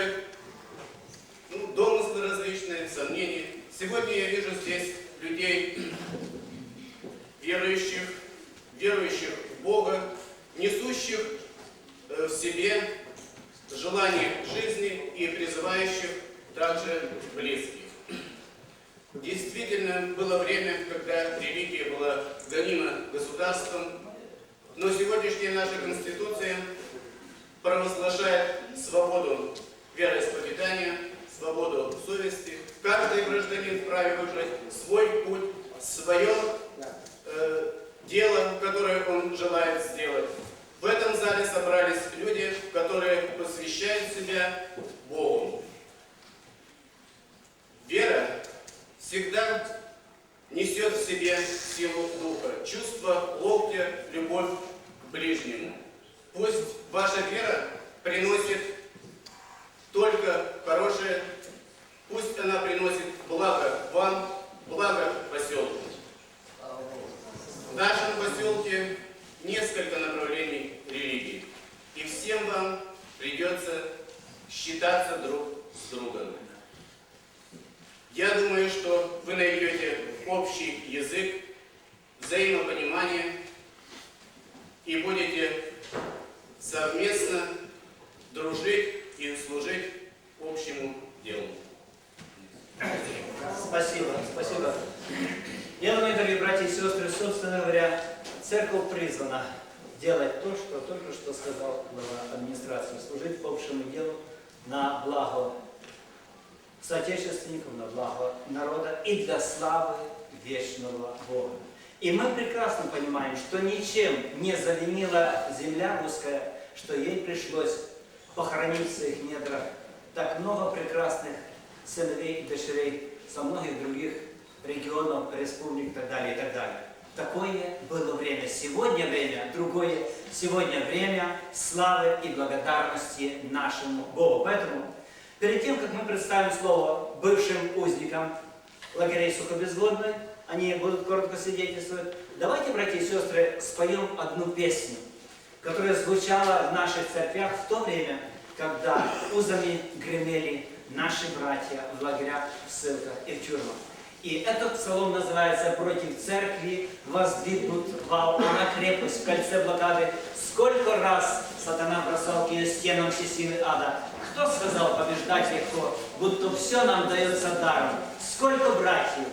Возникают ну, домыслы различные, сомнения. Сегодня я вижу здесь людей, верующих, верующих в Бога, несущих э, в себе желание жизни и призывающих также близких. Действительно, было время, когда религия была гонима государством, но сегодняшняя наша Конституция провозглашает свободу вероисповедания, свободу совести. Каждый гражданин вправе выбрать свой путь, свое э, дело, которое он желает сделать. В этом зале собрались люди, которые посвящают себя Богу. Вера всегда несет в себе силу духа, чувство локтя, любовь к ближнему. Пусть ваша вера приносит только хорошее, пусть она приносит благо вам, благо поселку. В нашем поселке несколько направлений религии, и всем вам придется считаться друг с другом. Я думаю, что вы найдете общий язык, взаимопонимание и будете совместно дружить и служить общему делу. Спасибо, спасибо. Я думаю, дорогие братья и сестры, собственно говоря, церковь призвана делать то, что только что сказал глава администрации, служить общему делу на благо соотечественников, на благо народа и для славы вечного Бога. И мы прекрасно понимаем, что ничем не завинила земля русская, что ей пришлось похоронить в своих недрах так много прекрасных сыновей и дочерей со многих других регионов, республик и так далее, и так далее. Такое было время. Сегодня время другое. Сегодня время славы и благодарности нашему Богу. Поэтому перед тем, как мы представим слово бывшим узникам лагерей сухобезводной, они будут коротко свидетельствовать, давайте, братья и сестры, споем одну песню, которая звучала в наших церквях в то время, когда узами гремели наши братья в лагерях, в ссылках и в тюрьмах. И этот псалом называется «Против церкви воздвигнут вал на крепость в кольце блокады». Сколько раз сатана бросал к ее стенам все силы ада. Кто сказал побеждать легко, будто все нам дается даром? Сколько братьев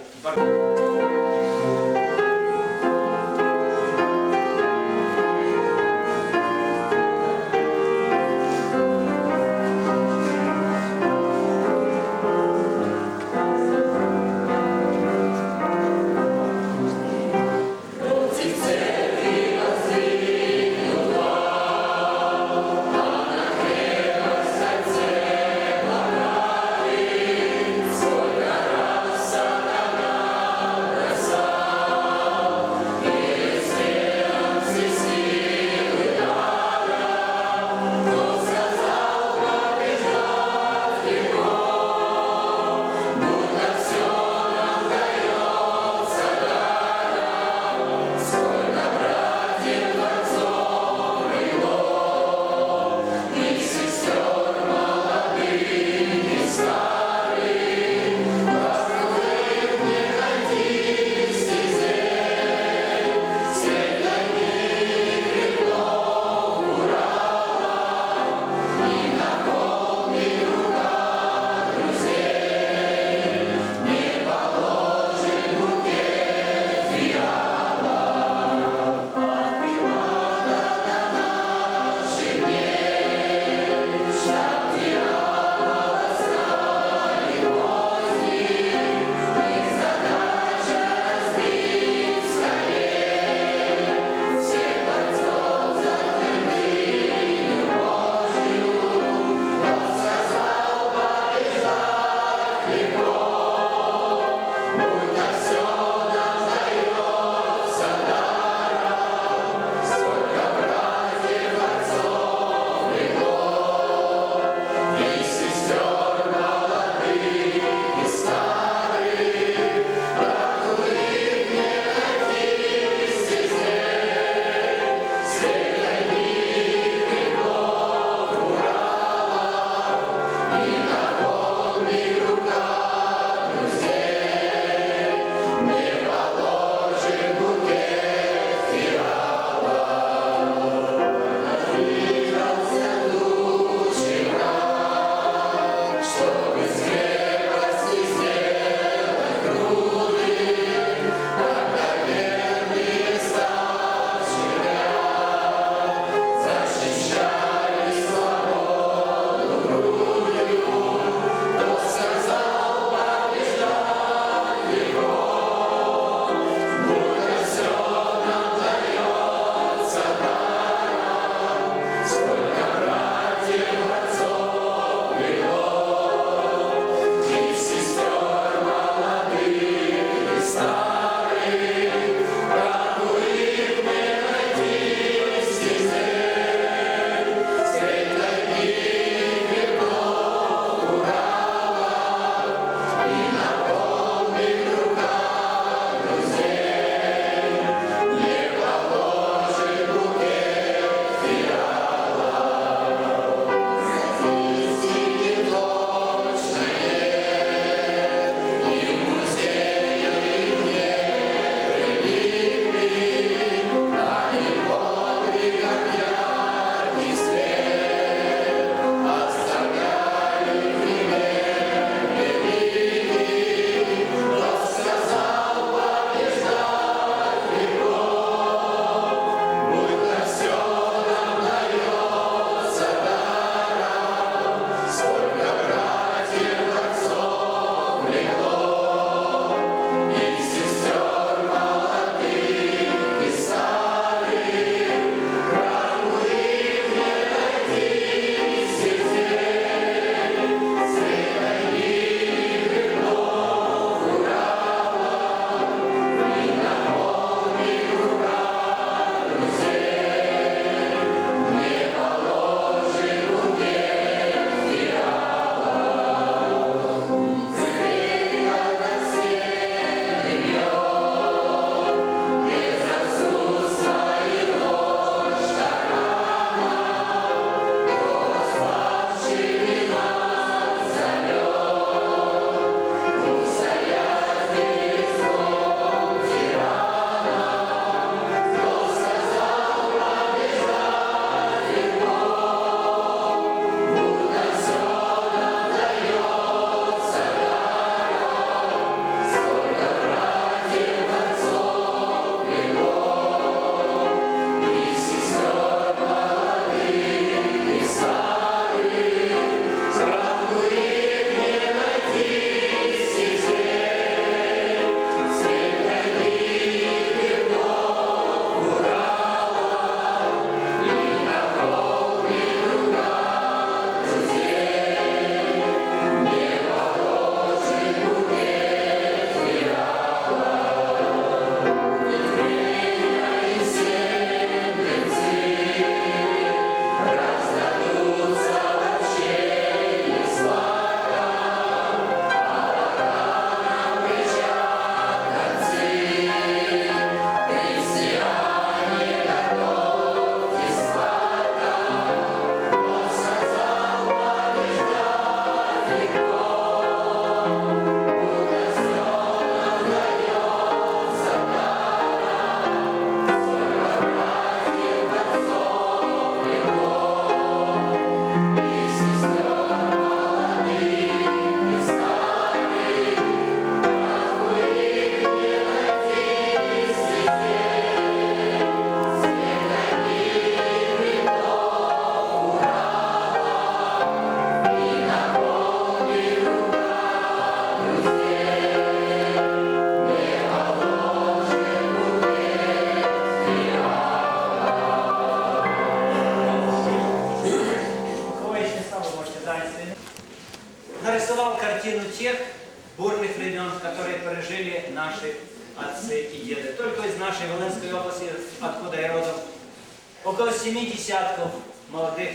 молодых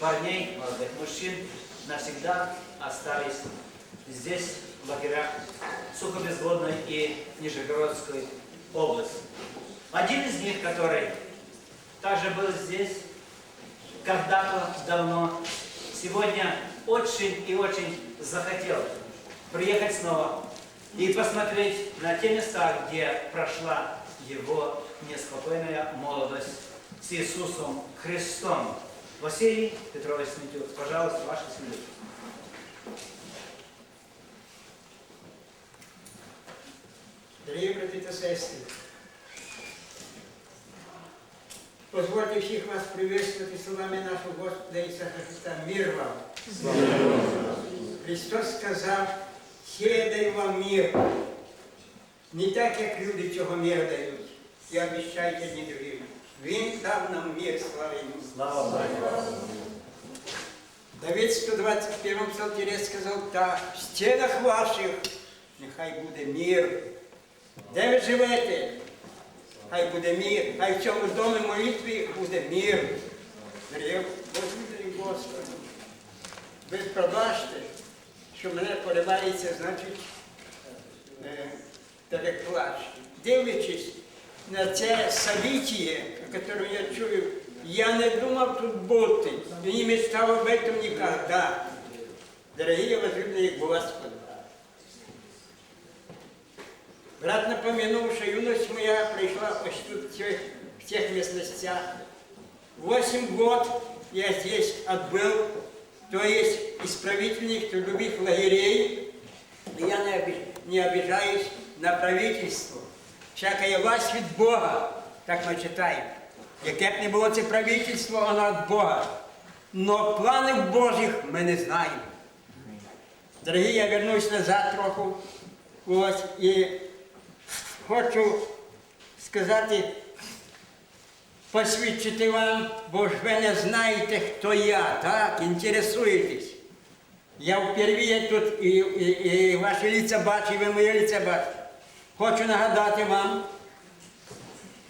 парней, молодых мужчин навсегда остались здесь, в лагерях Сухобезводной и Нижегородской области. Один из них, который также был здесь когда-то давно, сегодня очень и очень захотел приехать снова и посмотреть на те места, где прошла его неспокойная молодость с Иисусом Христом. Василий Петрович Сметюк, пожалуйста, ваше свидетельство. Дорогі брати та сестри, позвольте всіх вас приветствувати словами нашого Господа Ісуса Христа. Мир вам! Христос сказав, «Сія даю вам мир. Не так, як люди цього миру дають. І обіщайте одні другим. Він дав нам мир, слава йому. Слава Богу. Давид в 121 псалтирі сказав так, в стінах ваших нехай буде мир. Де ви живете? Хай буде мир, хай в цьому домі молитві буде мир. Дорогі Господи Господи, ви пробачте, що мене поривається, значить, е, так плач. Дивлячись на це событие, которое я чую, я не думав тут бути, і не мечтав об этом никогда. Дорогие возлюбленные Господи, Брат напомянул, что юность моя пришла ось тут, в цих, в цих местностях. Восемь год я здесь отбыл, то есть исправительных трудовых лагерей. И я не, оби- не обижаюсь на правительство. Всякая власть від Бога, так ми читаємо. Яке б не було це правительство, воно від Бога. Но планів Божих ми не знаємо. Дорогі, я вернусь назад трохи. Ось, і хочу сказати, посвідчити вам, бо ж ви не знаєте, хто я, так, інтересуєтесь. Я впервые тут і, і, і ваші лиця бачу, і ви моє лиця бачите. Хочу нагадати вам,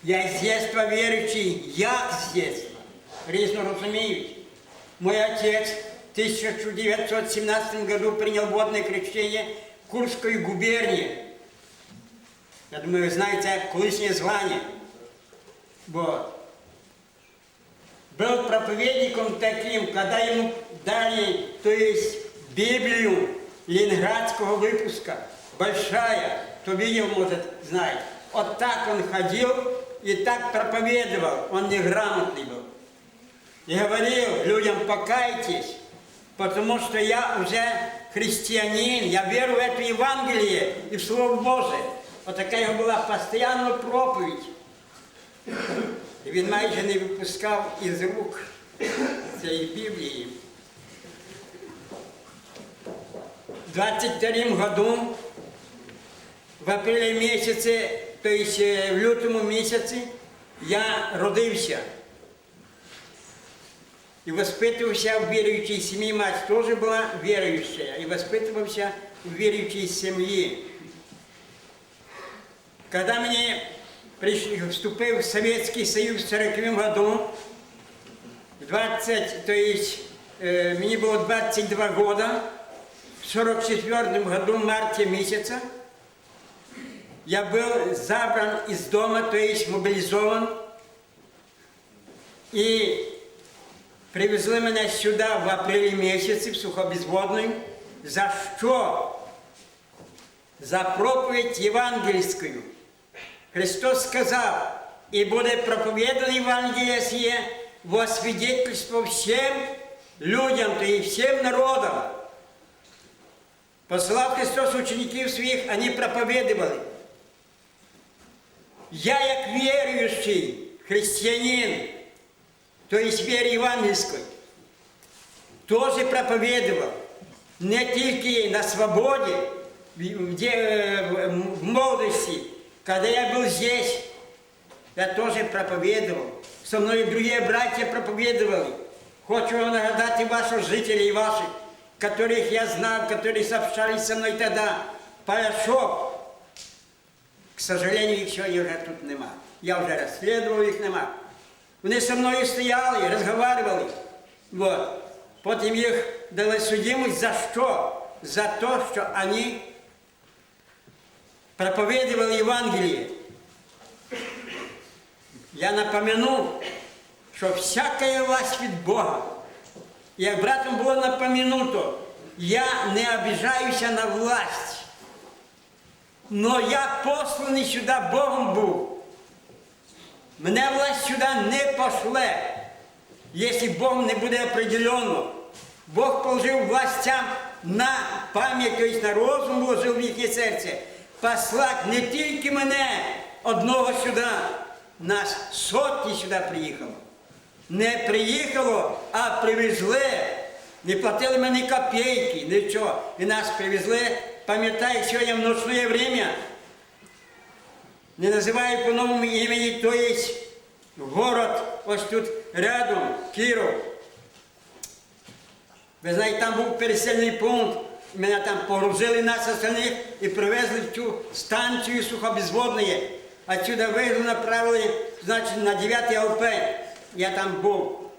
я з дитинства віруючий, як з дитинства, різно розуміють. Мой отец в 1917 году принял водное крещение в Курской губернии. Я думаю, ви знаєте колишнє звання. Вот. Был проповедником таким, когда ему дали, то есть Библию ленинградского выпуска, большая, кто видел, может, знать. Вот так он ходил и так проповедовал, он неграмотный был. И говорил людям, покайтесь, потому что я уже христианин, я верю в это Евангелие и в Слово Божие. Вот такая його була постійна проповідь. І він майже не випускав із рук цієї Біблії. В 23 году, в апрелі місяці, тобто в лютому місяці, я родився. І воспитувався в віруючій сім'ї, мать теж була віруюча, і воспитувався в віруючій сім'ї. Когда мне приш- вступил в Советский Союз в 40 году, 20, то есть э, мне было 22 года, в 44 году, в марте месяца, я был забран из дома, то есть мобилизован, и привезли меня сюда в апреле месяце, в Сухобезводную, за что? За проповедь евангельскую. Христос сказав, і буде проповідано Євангеліє сіє во свидетельство всім людям, то і всім народам. Послав Христос учеників своїх, вони проповідували. я, як віруючий християнин, то есть вере евангельской, тоже проповедовал не тільки на свободе, где, в молодости, когда я был здесь, я тоже проповедовал. Со мной другие братья проповедовали. Хочу нагадать и ваших жителей, и ваших, которых я знал, которые сообщались со мной тогда. порошок. Сожалению, їх сьогодні вже тут нема. Я вже розслідував, їх нема. Вони зі мною стояли, розмовляли. Вот. Потім їх дали судимость за що? За те, що вони проповідували Євангеліє. Я напомянув, що всяка власть від Бога. Як братом було напомянуто, я не обіжаюся на власть. Но я посланий сюди Богом був. Мене власть сюди не пошле, якщо Бог не буде определенно. Бог положив властям на пам'ять, на розум вложив в їхнє серце. Послати не тільки мене одного сюди, нас сотні сюди приїхало. Не приїхало, а привезли. Не платили мені копійки, нічого. І нас привезли, пам'ятаю, сьогодні в ночне время, не називаю по новому імені, то є город, ось тут рядом, Кіров. Ви знаєте, там був пересильний пункт, мене там погрузили нас остальних і привезли в цю станцію сухобезводної. Отсюда вивезли, направили, значить, на 9 ЛП. Я там був.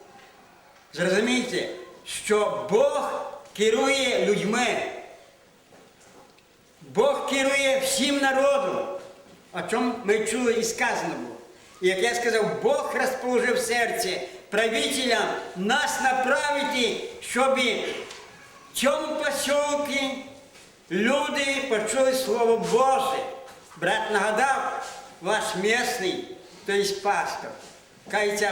Зрозумійте, що Бог керує людьми. Бог керує всім народом, о чому ми чули і сказано було. І як я сказав, Бог розположив серце правителям нас направити, щоб в цьому посілці люди почули Слово Боже. Брат нагадав, ваш місний, то є пастор. Кається,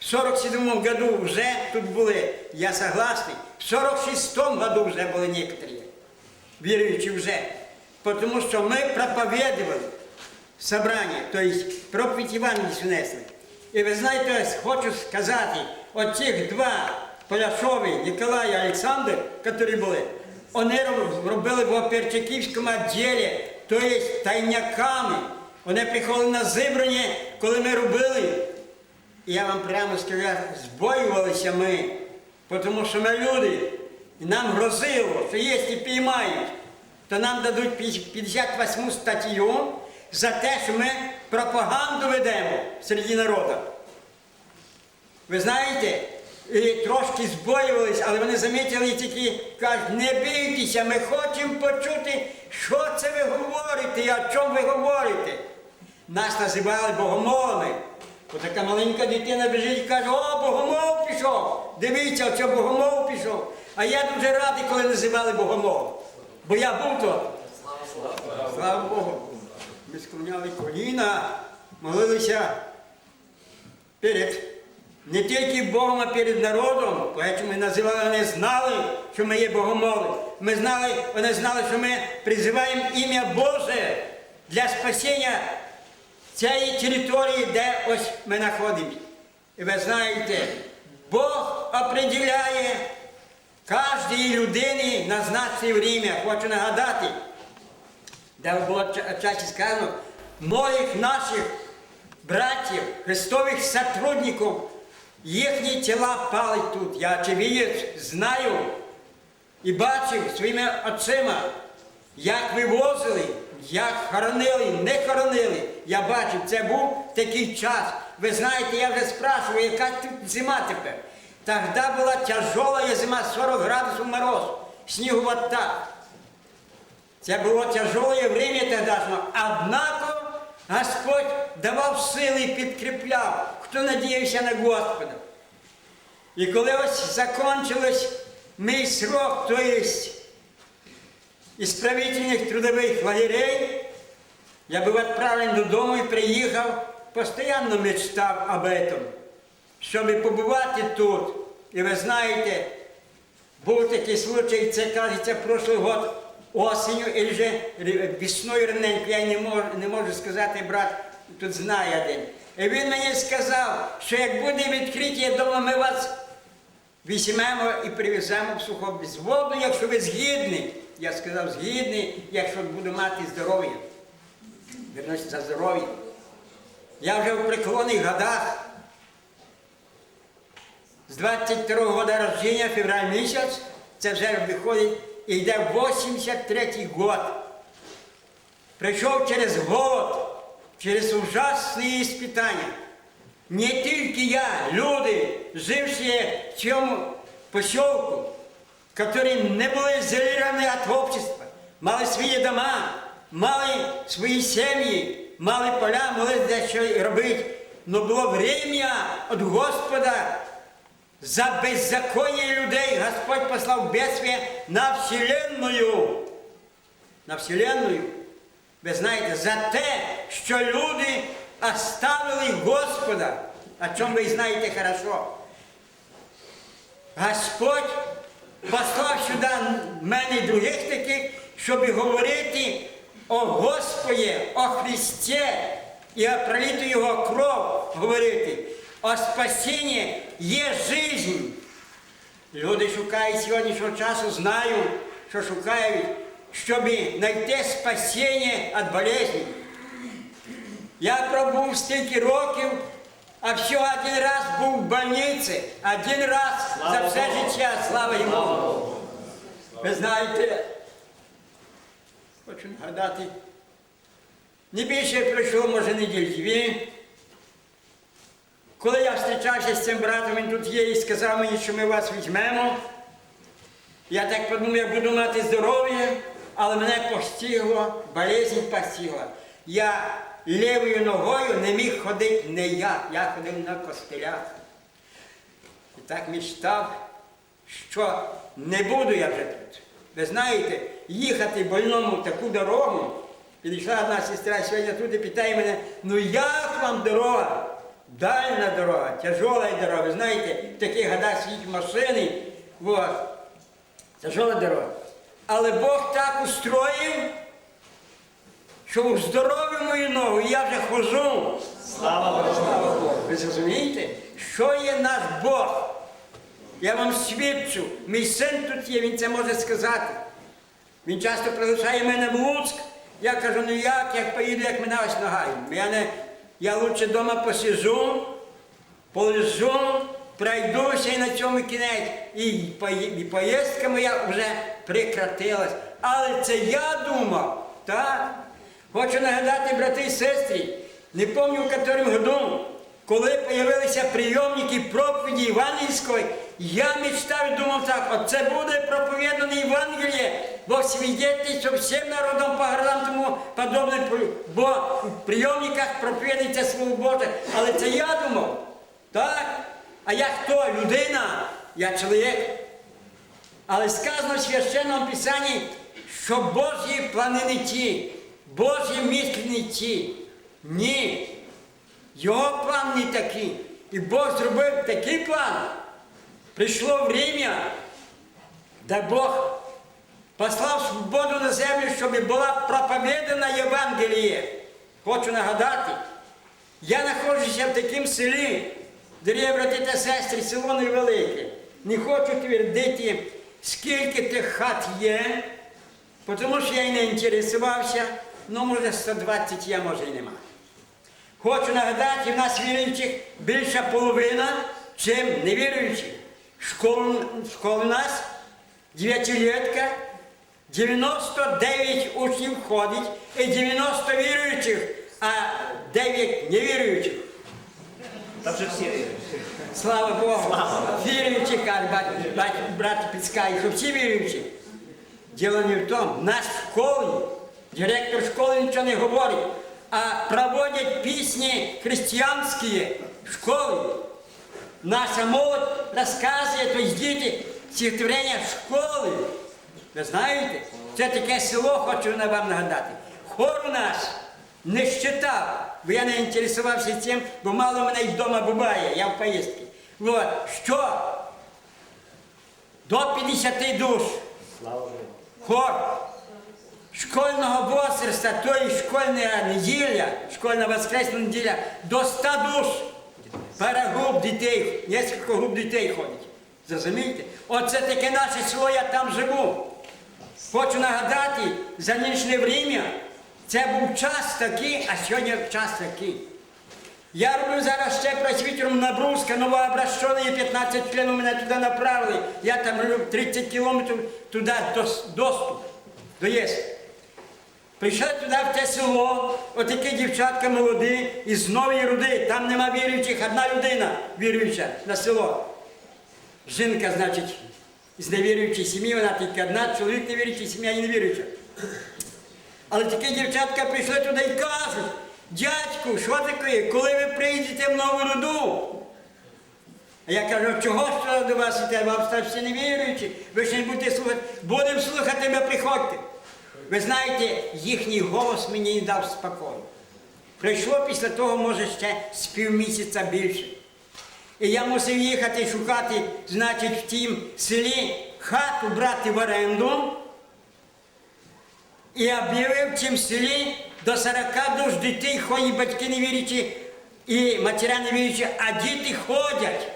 в 47-му году вже тут були, я согласний, в 46-му году вже були некоторі віруючі вже. Тому що ми проповідували собрання, тобто проповідь Євангелії несли. І ви знаєте, хочу сказати, оцих два Поляшові, Ніколай і Олександр, які були, вони робили в Оперчаківському відділі, тобто тайняками. Вони приходили на зібрання, коли ми робили. І я вам прямо скажу, збоювалися ми, тому що ми люди. І нам грозило, що якщо піймають, то нам дадуть 58 статтю за те, що ми пропаганду ведемо серед народу. Ви знаєте, і трошки збоювались, але вони замітили і тільки кажуть, не бійтеся, ми хочемо почути, що це ви говорите і о чому ви говорите. Нас називали богомолами. Отака маленька дитина біжить і каже, о, богомол пішов. Дивіться, оце богомол пішов. А я дуже радий, коли називали богомол. Бо я був тут. Слава Богу. Ми склоняли коліна, молилися перед не тільки Богом, а перед народом. Тому ми називали, вони знали, що ми є богомоли. Ми знали, вони знали, що ми призиваємо ім'я Боже для спасіння цієї території, де ось ми знаходимося. І ви знаєте, Бог определяє кожній людині назначене время. Хочу нагадати, де було ча- часі сказано, многих наших братів, христових сотрудників, їхні тіла пали тут. Я очевидець знаю і бачив своїми очима, як вивозили, як хоронили, не хоронили. Я бачив, це був такий час. Ви знаєте, я вже спрашиваю, яка зима тепер. Тогда була тяжела зима, 40 градусів мороз, снігу вот так. Це було тяжеле время тогдашнього, однако Господь давав сили і підкріпляв, хто надіявся на Господа. І коли ось закончилось мій срок, то есть исправительных трудових лагерей, я був відправлений додому і приїхав, постійно мечтав об этом, щоб побувати тут. І ви знаєте, був такий случай, це кажеться, прошлий год осенью, или же ре- весною раненько, я не можу, не можу сказати, брат тут знає один. І він мені сказав, що як буде відкриття дома, ми вас візьмемо і привеземо в сухобізводну, якщо ви згідні. Я сказав, згідний, якщо буду мати здоров'я. Вернусь за здоров'я. Я вже в преклонних годах. З 22-го года рождения, февраль місяць, це вже виходить йде 83-й год. пройшов через голод, через ужасні іспитання. Не тільки я, люди, живші в цьому поселку, які не були изолированы від общества, мали свої дома, мали свої сім'ї, мали поля, могли дещо робити. Но було время від Господа за беззаконие людей Господь послав бедствие на вселенную. На вселенную. Ви знаєте, за те, що люди оставили Господа, о чому ви знаєте хорошо. Господь послав сюди мене других таких, щоб говорити о Господі, о Христі і о пролиту Його кров говорити. О спасінні є жизнь. Люди шукають сьогоднішнього часу, знаю, що шукають, щоб знайти спасіння від болезні. Я пробув стільки років, а всього один раз був в больниці, один раз за все життя, слава йому. Ви знаєте, хочу нагадати, не більше пройшло, може, неділь дві. Коли я зустрічався з цим братом, він тут є і сказав мені, що ми вас візьмемо. Я так подумав, я буду мати здоров'я, але мене постигло, болезнь постигла. Я лівою ногою не міг ходити не я, я ходив на костелях. І так мечтав, що не буду я вже тут. Ви знаєте, їхати больному таку дорогу, підійшла одна сестра сьогодні тут і питає мене, ну як вам дорога? Дальна дорога, тяжела дорога. Ви знаєте, в таких годах світ машини. Вот. Тяжела дорога. Але Бог так устроїв, що в здоров'ю мою ногу і я вже хожу. Слава Богу. Слава Богу. Ви зрозумієте, що є наш Бог? Я вам свідчу, мій син тут є, він це може сказати. Він часто приглашає мене в Луцьк. Я кажу, ну як, як поїду, як мене ось нога. Я, не, я лучше вдома посижу, полежу, пройдуся і на цьому кінець. І, поїздка моя вже прекратилась. Але це я думав, так? Хочу нагадати, брати і сестри, не пам'ятаю, в якому году, коли з'явилися прийомники проповіді Євангельської, я мечтав і думав так, от це буде проповідане Євангеліє, бо свідетельство всім народам по городам тому подобне, бо в прийомниках проповідується Слово Боже. Але це я думав, так? А я хто? Людина, я чоловік. Але сказано в священному Писанні, що Божі плани не ті, Божі мислі не ті. Ні. Його план не такий. І Бог зробив такий план. Прийшло время, де Бог послав свободу на землю, щоб була проповідана Євангеліє. Хочу нагадати, я знаходжуся в такому селі, дорогі брати та сестри, село невелике. Не хочу твердити, скільки тих хат є, тому що я і не інтересувався, ну може 120 є, може і нема. Хочу нагадати, в нас віруючих більша половина, чим невіруючих. Школа, школа у нас дев'ятилетка, 99 учнів ходить і 90 віруючих, а 9 невіруючих. Там же всі вірують. Слава Богу! Віруючих, каже, бать, бать, брат підскаже, що всі віруючі. Діло не в тому, наш в школі, директор школи нічого не говорить, а проводять пісні християнські в школі. Наша молодь розказує, то есть діти стихотворення школи. Ви знаєте, це таке село, хочу вам нагадати. Хор у нас не считав, бо я не інтересувався цим, бо мало мене й вдома буває, я в поїздці. Вот, що? До 50 душ. Хор школьного возраста, то есть школьна неділя, школьна воскресна неділя, до 100 душ. Парагруп дітей, несколько груп дітей ходить. Зрозумієте? Оце таке наше село, я там живу. Хочу нагадати, за нинішнє время це був час такий, а сьогодні час такий. Я роблю зараз ще просвітером на Бруска, новообращений, 15 членів мене туди направили. Я там роблю 30 кілометрів туди дос- доступ. Доїзд. Прийшли туди в те село, отакі дівчатка молоді із нової руди, там нема віруючих, одна людина віруюча на село. Жінка, значить, з невіруючої сім'ї, вона тільки одна, чоловік невіруючий, сім'я і невіруюча. Але такі дівчатка прийшли туди і кажуть, дядьку, що таке, коли ви прийдете в нову руду? А я кажу, чого ж до вас іти, вам старші не віруючі, ви ж не будете слухати, будемо слухати, ви приходьте. Ви знаєте, їхній голос мені дав спокою. Прийшло після того, може, ще з півмісяця більше. І я мусив їхати шукати, значить, в тім селі хату брати в оренду. І об'явив в цім селі до 40 душ дітей, ходять батьки не вірячі і матіря не вірячі, а діти ходять.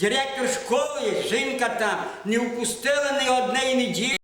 Директор школи, жінка там, не впустила ні однієї неділі.